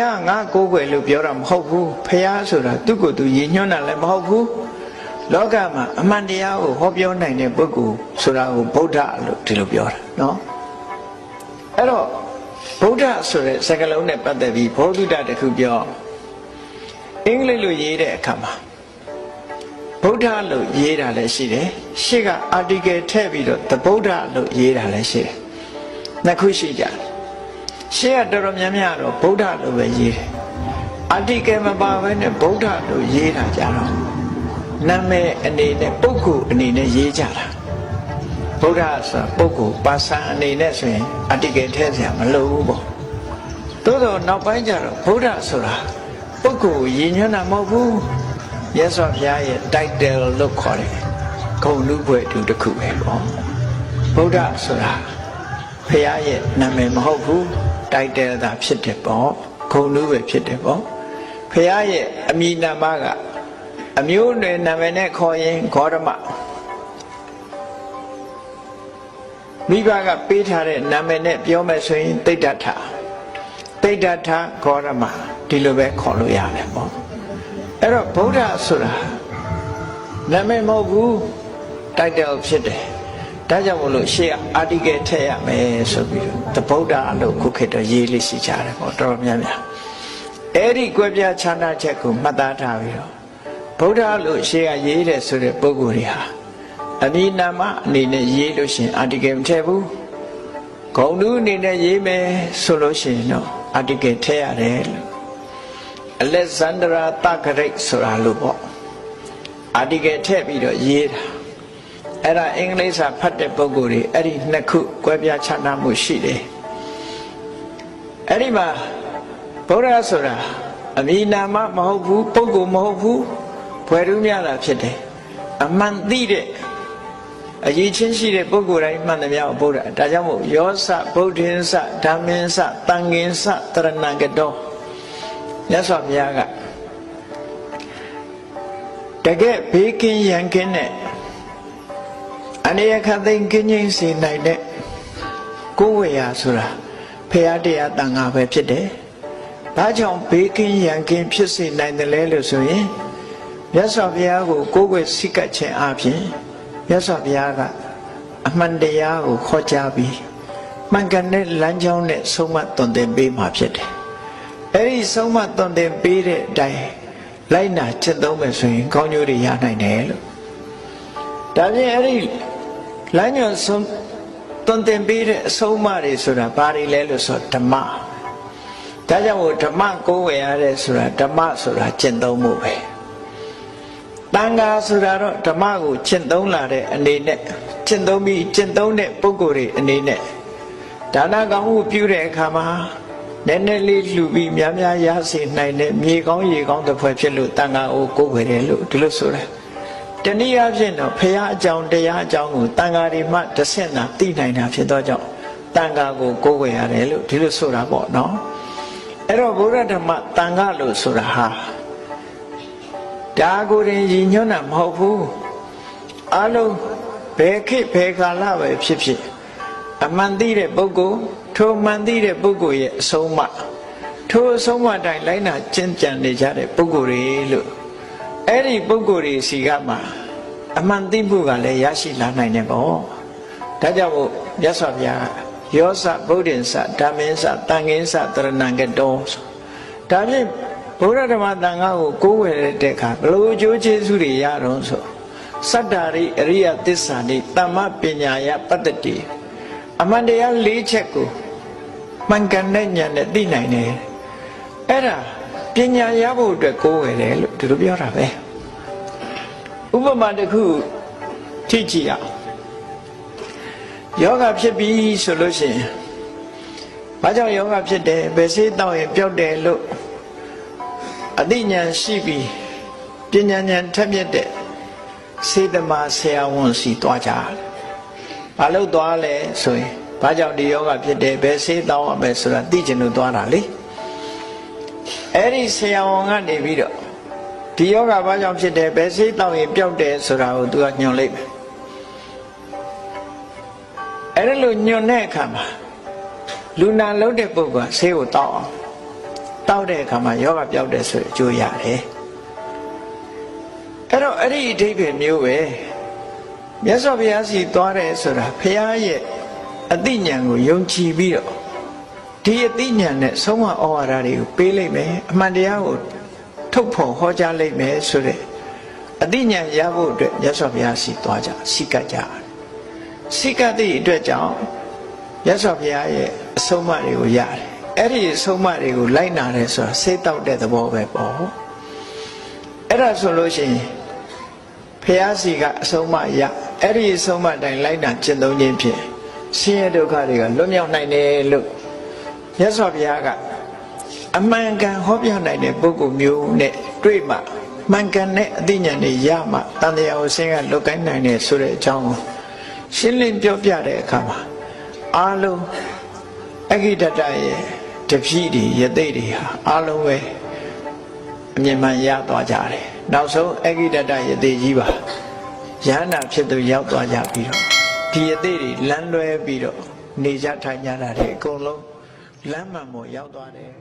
ះငါကိုယ်ွယ်လို့ပြောတာမဟုတ်ဘူးဖះဆိုတာသူ့ကိုယ်သူရည်ညွှန်းတာလည်းမဟုတ်ဘူးလောကမှာအမှန်တရားကိုဟောပြောနိုင်တဲ့ပုဂ္ဂိုလ်ဆိုတာကိုဗုဒ္ဓလို့ဒီလိုပြောတာနော်အဲ့တော့ဗုဒ္ဓဆိုတဲ့စကားလုံးနဲ့ပတ်သက်ပြီးဘောဓုတတစ်ခုပြောအင်္ဂလိပ်လိုရေးတဲ့အခါမှာဗုဒ္ဓလို့ရေးတာလည်းရှိတယ်ရှေ့က article ထည့်ပြီးတော့ the ဗုဒ္ဓလို့ရေးတာလည်းရှိတယ်နှစ်ခုရှိကြတယ် ရှင်းရတော်တော်များများတော့ဗုဒ္ဓလိုပဲရေးတယ်အတ္တိကေမပါပဲနဲ့ဗုဒ္ဓလိုရေးတာကြတော့နာမည်အနေနဲ့ပုဂ္ဂိုလ်အနေနဲ့ရေးကြတာဗုဒ္ဓဆိုတာပုဂ္ဂိုလ်ပါဆန်အနေနဲ့ဆိုရင်အတ္တိကေထဲစရာမလိုဘူးပေါ့သို့တော့နောက်ပိုင်းကျတော့ဗုဒ္ဓဆိုတာပုဂ္ဂိုလ်ရည်ညွှန်းတာမဟုတ်ဘူးမြတ်စွာဘုရားရဲ့ title လို့ခေါ်တယ်ဂုဏ်လူပွဲတူတစ်ခုပဲပေါ့ဗုဒ္ဓဆိုတာဘုရားရဲ့နာမည်မဟုတ်ဘူး title သာဖြစ်တယ်ပေါ့ဂုဏ်လူပဲဖြစ်တယ်ပေါ့ဘုရားရဲ့အမည်နာမကအမျိုးအနွယ်နာမည်နဲ့ခေါ်ရင်ဂေါရမမိဘကပေးထားတဲ့နာမည်နဲ့ပြောမယ်ဆိုရင်တိဋ္ဌထတိဋ္ဌထဂေါရမဒီလိုပဲခေါ်လို့ရတယ်ပေါ့အဲ့တော့ဗုဒ္ဓဆိုတာနာမည်မဟုတ်ဘူး title ဖြစ်တယ် ဒါကြောင့်မလို့ရှေ့အာတိကယ်ထည့်ရမယ်ဆိုပြီးတော့တဗုဒ္ဓလို့ခုခေတ်တော့ရေးလေးရှိကြတယ်ပေါ့တော်တော်များများအဲ့ဒီကွဲပြားခြားနာချက်ကိုမှတ်သားထားပြီးတော့ဗုဒ္ဓလို့ရှေ့ကရေးတယ်ဆိုတဲ့ပုဂ္ဂိုလ်တွေဟာအမည်နာမအနေနဲ့ရေးလို့ရှိရင်အာတိကယ်မထည့်ဘူးဂုံတူးအနေနဲ့ရေးမယ်ဆိုလို့ရှိရင်တော့အာတိကယ်ထည့်ရတယ်လို့အလက်ဇန္ဒရာတဂရိတ်ဆိုတာလို့ပေါ့အာတိကယ်ထည့်ပြီးတော့ရေးတာ အဲ့ဒါအင်္ဂလိပ်စာဖတ်တဲ့ပုဂ္ဂိုလ်တွေအဲ့ဒီနှစ်ခုကွဲပြားခြားနားမှုရှိတယ်အဲ့ဒီမှာဗုဒ္ဓဆိုတာအမည်နာမမဟုတ်ဘူးပုဂ္ဂိုလ်မဟုတ်ဘူးဘွယ်ထူးများတာဖြစ်တယ်အမှန်သိတဲ့အရေးချင်းရှိတဲ့ပုဂ္ဂိုလ်တိုင်းမှန်သမျှကိုဗုဒ္ဓဒါကြောင့်မို့ယောစဗုဒ္ဓင်္စဓမ္မင်္စတန်ငင်္စတရဏဂတောမြတ်စွာဘုရားကတကယ်ဘေးကင်းရန်ကင်းတဲ့ အနေရခသိင်ကင်းငြိမ်းစေနိုင်တဲ့ကိုယ်ဝေယဆိုတာဖရာတရားတန်ခါပဲဖြစ်တယ်။ဘာကြောင့်ဘေးကင်းရန်ကင်းဖြစ်စေနိုင်တယ်လဲလို့ဆိုရင်မြတ်စွာဘုရားကိုကိုယ်ွယ်စိတ်ကပ်ခြင်းအပြင်မြတ်စွာဘုရားကအမှန်တရားကိုခေါ်ကြားပြီးမှန်ကန်တဲ့လမ်းကြောင်းနဲ့ဆုံးမသွန်သင်ပေးမှာဖြစ်တယ်။အဲဒီဆုံးမသွန်သင်ပေးတဲ့အတိုင်းလိုက်နာကျင့်သုံးမယ်ဆိုရင်ကောင်းကျိုးတွေရနိုင်တယ်လို့ဒါပြင်အဲ့ဒီ လမ်းညွန်ဆုံးသွန်သင်ပေးတဲ့အဆုံးအမတွေဆိုတာဘာတွေလဲလို့ဆိုဓမ္မဒါကြောင့်မို့ဓမ္မကိုးဝယ်ရတဲ့ဆိုတာဓမ္မဆိုတာကျင့်သုံးမှုပဲတန်ခါဆိုတာတော့ဓမ္မကိုကျင့်သုံးလာတဲ့အနေနဲ့ကျင့်သုံးပြီးကျင့်သုံးတဲ့ပုဂ္ဂိုလ်တွေအနေနဲ့ဒါနကောင်းမှုပြုတဲ့အခါမှာနည်းနည်းလေးလှူပြီးများများရစေနိုင်တဲ့မြေကောင်းရေကောင်းတစ်ဖွဲ့ဖြစ်လို့တန်ခါကိုကိုးဝယ်တယ်လို့ဒီလိုဆိုတယ် တနည်းအားဖြင့်တော့ဖရာအကြောင်းတရားအကြောင်းကိုတန်ဃာတွေမှတစ်ဆင့်သာသိနိုင်တာဖြစ်သောကြောင့်တန်ဃာကိုကိုးကွယ်ရတယ်လို့ဒီလိုဆိုတာပေါ့နော်အဲ့တော့ဘုရားဓမ္မတန်ဃာလို့ဆိုတာဟာဒါကိုရင်ရည်ညွှန်းတာမဟုတ်ဘူးအလုံးဘယ်ခေတ်ဘယ်ကာလပဲဖြစ်ဖြစ်အမှန်သိတဲ့ပုဂ္ဂိုလ်ထိုမှန်သိတဲ့ပုဂ္ဂိုလ်ရဲ့အဆုံးအမထိုအဆုံးအမတိုင်းလိုက်နာကျင့်ကြံနေကြတဲ့ပုဂ္ဂိုလ်တွေလို့ အဲ့ဒီပုဂ္ဂိုလ်တွေစီကမှအမှန်သိမှုကလည်းရရှိလာနိုင်တယ်ပေါ့ဒါကြောင့်မို့မြတ်စွာဘုရားယောစဗုဒ္ဓင်္စဓမ္မင်္စတန်ငင်း္စတရဏံကတောဒါဖြင့်ဘုရားဓမ္မတန်ခါကိုကိုးဝယ်တဲ့အခါဘလို့အကျိုးကျေးဇူးတွေရတော့ဆိုစတ္တာရိအရိယသစ္စာနိတမ္မပညာယပတ္တတိအမှန်တရား၄ချက်ကိုမှန်ကန်တဲ့ဉာဏ်နဲ့သိနိုင်တယ်အဲ့ဒါ ပညာရဖို့အတွက်ကိုးဝယ်တယ်လို့ဒီလိုပြောတာပဲဥပမာတစ်ခုထိကြည့်အောင်ယောဂဖြစ်ပြီဆိုလို့ရှိရင်ဘာကြောင့်ယောဂဖြစ်တယ်ဘယ်စေးတောက်ရင်ပျောက်တယ်လို့အသိဉာဏ်ရှိပြီးပညာဉာဏ်ထက်မြက်တဲ့စေတမဆရာဝန်စီတွားကြတယ်ဘာလို့တွားလဲဆိုရင်ဘာကြောင့်ဒီယောဂဖြစ်တယ်ဘယ်စေးတောက်ရမယ်ဆိုတာသိချင်လို့တွားတာလေ အဲ့ဒီဆရာဝန်ကနေပြီးတော့ဒီယောဂဘာကြောင့်ဖြစ်တယ်ဘယ်စိတ်တောက်ရင်ပျောက်တယ်ဆိုတာကိုသူကညွှန်လိုက်မယ်အဲ့ဒါလို့ညွှန်တဲ့အခါမှာလူနာလုံးတဲ့ပုဂ္ဂိုလ်ကဆေးကိုတောက်အောင်တောက်တဲ့အခါမှာယောဂပျောက်တယ်ဆိုတဲ့အကျိုးရတယ်အဲ့တော့အဲ့ဒီအဓိပ္ပာယ်မျိုးပဲမြတ်စွာဘုရားစီသွားတယ်ဆိုတာဘုရားရဲ့အသိဉာဏ်ကိုယုံကြည်ပြီးတော့ ဒီအသိဉာဏ်နဲ့ဆုံးမဩဝါဒတွေကိုပေးလိုက်မယ်အမှန်တရားကိုထုတ်ဖော်ဟောကြားလိုက်မယ်ဆိုတဲ့အသိဉာဏ်ရဖို့အတွက်မြတ်စွာဘုရားစီသွားကြစိတ်ကကြတယ်စိတ်ကသည့်အတွက်ကြောင့်မြတ်စွာဘုရားရဲ့အဆုံးအမတွေကိုရတယ်အဲ့ဒီအဆုံးအမတွေကိုလိုက်နာတယ်ဆိုတာစိတ်တောက်တဲ့သဘောပဲပေါ့အဲ့ဒါဆိုလို့ရှိရင်ဘုရားစီကအဆုံးအမရအဲ့ဒီအဆုံးအမတိုင်းလိုက်နာကျင့်သုံးခြင်းဖြင့်ဆင်းရဲဒုက္ခတွေကလွတ်မြောက်နိုင်တယ်လို့ မြတ်စွာဘုရားကအမှန်ကန်ဟောပြနိုင်တဲ့ပုဂ္ဂိုလ်မျိုးနဲ့တွေ့မှမှန်ကန်တဲ့အသိဉာဏ်တွေရမှတန်တရားကိုဆင်းရဲလွတ်ကိုင်းနိုင်တယ်ဆိုတဲ့အကြောင်းကိုရှင်းလင်းပြောပြတဲ့အခါမှာအားလုံးအဂိတတရဲ့တပည့်တွေယသိတွေဟာအားလုံးပဲအမြင်မှန်ရသွားကြတယ်နောက်ဆုံးအဂိတတယသိကြီးပါယန္နာဖြစ်သူရောက်သွားကြပြီးတော့ဒီယသိတွေလမ်းလွဲပြီးတော့နေကြထိုင်ကြတာတွေအကုန်လုံး လမ်းမှန်ပေါ်ရောက်သွားတယ်